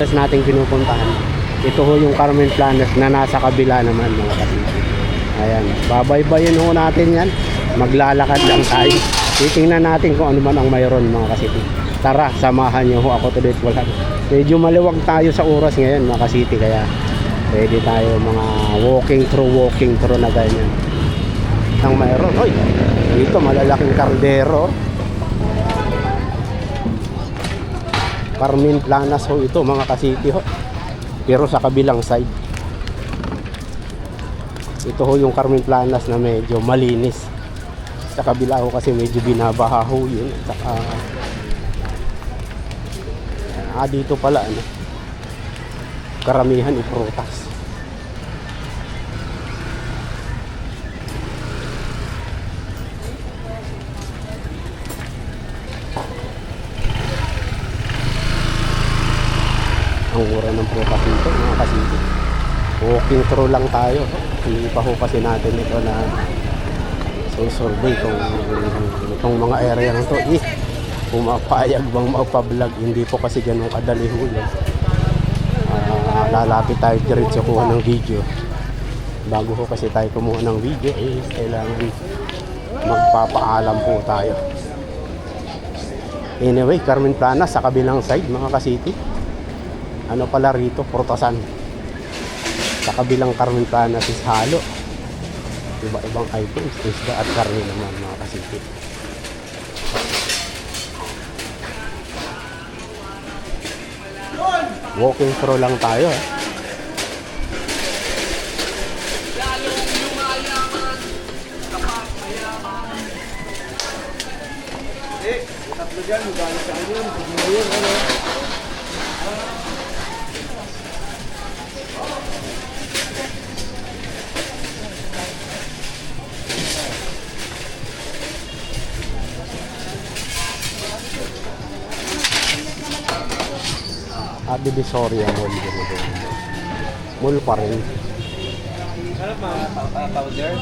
Tapos nating pinupuntahan. Ito ho yung Carmen Planas na nasa kabila naman mga kasiti. Ayan, babaybayin ho natin yan. Maglalakad lang tayo. Titingnan natin kung ano man ang mayroon mga kasiti. Tara, samahan niyo ho ako today vlog. Medyo maliwag tayo sa oras ngayon mga kasiti kaya pwede tayo mga walking through walking through na ganyan. Ang mayroon, hoy. Dito malalaking kardero. Carmen Planas ho ito mga kasiti ho. Pero sa kabilang side. Ito ho yung Carmen Planas na medyo malinis. Sa kabila ho kasi medyo binabaha ho yun. Saka, ah, dito pala ano. Karamihan iprutas. ang mura ng prutas dito mga kasiti walking through lang tayo. Hindi pa ho kasi natin ito na susurvey kung itong mga area na to. Eh pumapayag bang maupa-vlog hindi po kasi ganun kadali ho yan Ah, lalapit tayo diretso kuha ng video. Bago ho kasi tayo kumuha ng video eh kailangan magpapaalam po tayo. Anyway Carmen Plana sa kabilang side mga kasiti ano pala rito, Portasan. Sa kabilang Carmen Planas is halo. Iba-ibang items, isda at karne naman mga kasiti. Walking through lang tayo. eh. Ah, Divisoria Mall. Ganun din. Mall pa rin. powder.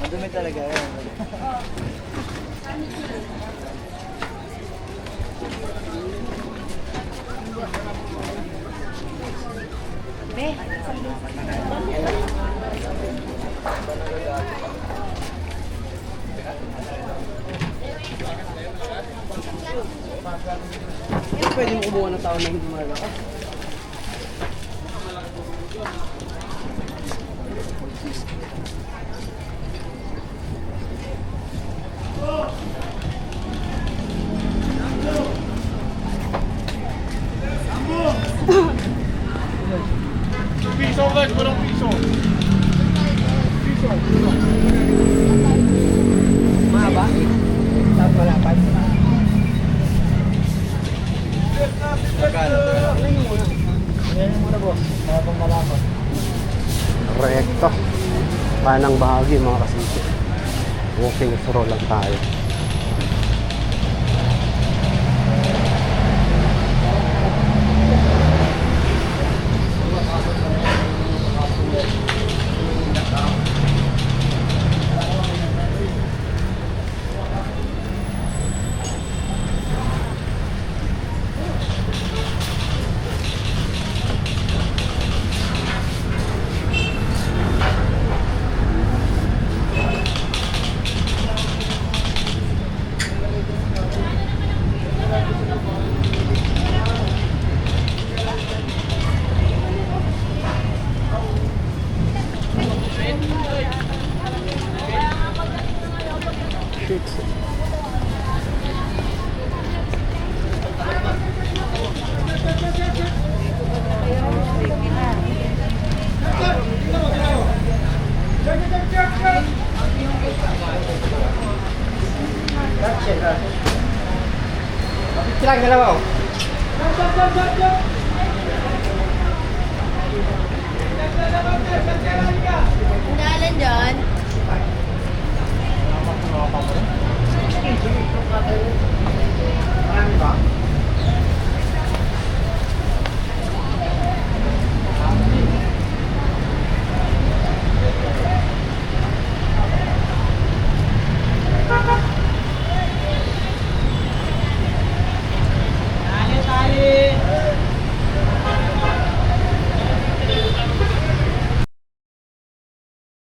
Madumi talaga yan. Pwede kumuha ng tao na hindi malakas. Kanang bahagi mga kasiti. Walking through lang tayo. Chicks. Silang dalawa oh. Ang dalan dyan.